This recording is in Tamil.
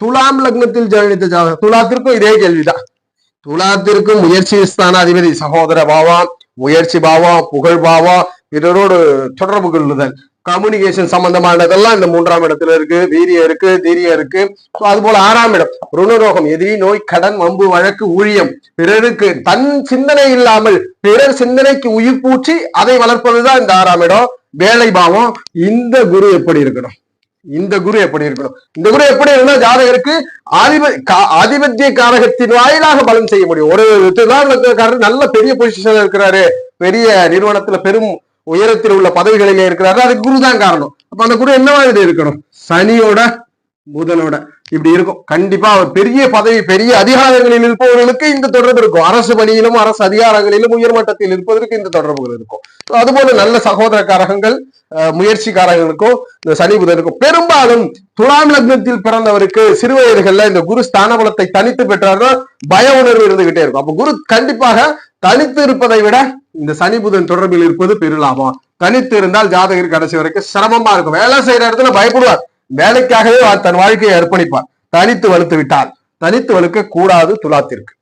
துலாம் லக்னத்தில் ஜனித்த ஜாதகம் துலாத்திற்கும் இதே கேள்விதான். துலாத்திற்கும் முயற்சி ஸ்தானாதிபதி சகோதர பாவம் முயற்சி பாவம் புகழ் பாவம் பிறரோடு தொடர்பு கொள்ளுதல் கம்யூனிகேஷன் சம்பந்தமானதெல்லாம் இந்த மூன்றாம் இடத்துல இருக்கு வீரியம் இருக்கு தீரியம் இருக்கு. அது போல ஆறாம் இடம் ருணரோகம் எதிரி நோய் கடன் வம்பு வழக்கு ஊழியம். பிறருக்கு தன் சிந்தனை இல்லாமல் பிறர் சிந்தனைக்கு உயிர் பூச்சி அதை வளர்ப்பதுதான் இந்த ஆறாம் இடம். வேலை பாவம் இந்த குரு எப்படி இருக்கணும்? இந்த குரு எப்படி இருக்கணும்? இந்த குரு எப்படி இருந்தா ஜாதகருக்கு ஆதிப ஆதிபத்திய காரகத்தின் வாயிலாக பலன் செய்ய முடியும். ஒரு திருநாளக்காரர் நல்ல பெரிய பொசிஷன்ல இருக்கிறாரு. பெரிய நிறுவனத்துல பெரும் உயரத்தில் உள்ள பதவிகளிலே இருக்கிறாரு. அதுக்கு குரு தான் காரணம். அப்ப அந்த குரு என்ன மாதிரி இருக்கணும்? சனியோட புதனோட இப்படி இருக்கும். கண்டிப்பா அவர் பெரிய பதவி பெரிய அதிகாரங்களில் இருப்பவர்களுக்கு இந்த தொடர்பு இருக்கும். அரசு பணியிலும் அரசு அதிகாரங்களிலும் உயர்மட்டத்தில் இருப்பதற்கு இந்த தொடர்புகள் இருக்கும். அது அதுபோல நல்ல சகோதர காரகங்கள் முயற்சிக்காரர்களுக்கும் இந்த சனி புதனுக்கும் பெரும்பாலும் துலாம் லக்னத்தில் பிறந்தவருக்கு சிறு வயதுகள்ல இந்த குரு ஸ்தான பலத்தை தனித்து பெற்றார்னா பய உணர்வு இருந்துகிட்டே இருக்கும். அப்ப குரு கண்டிப்பாக தனித்து இருப்பதை விட இந்த சனி புதன் தொடர்பில் இருப்பது பெருலாபம் தனித்து இருந்தால் ஜாதகர் கடைசி வரைக்கும் சிரமமா இருக்கும். வேலை செய்யற இடத்துல பயப்படுவார். வேலைக்காகவே அவர் தன் வாழ்க்கையை அர்ப்பணிப்பார். தனித்து வலுத்து விட்டார் தனித்து வலுக்க கூடாது துலாத்திற்கு.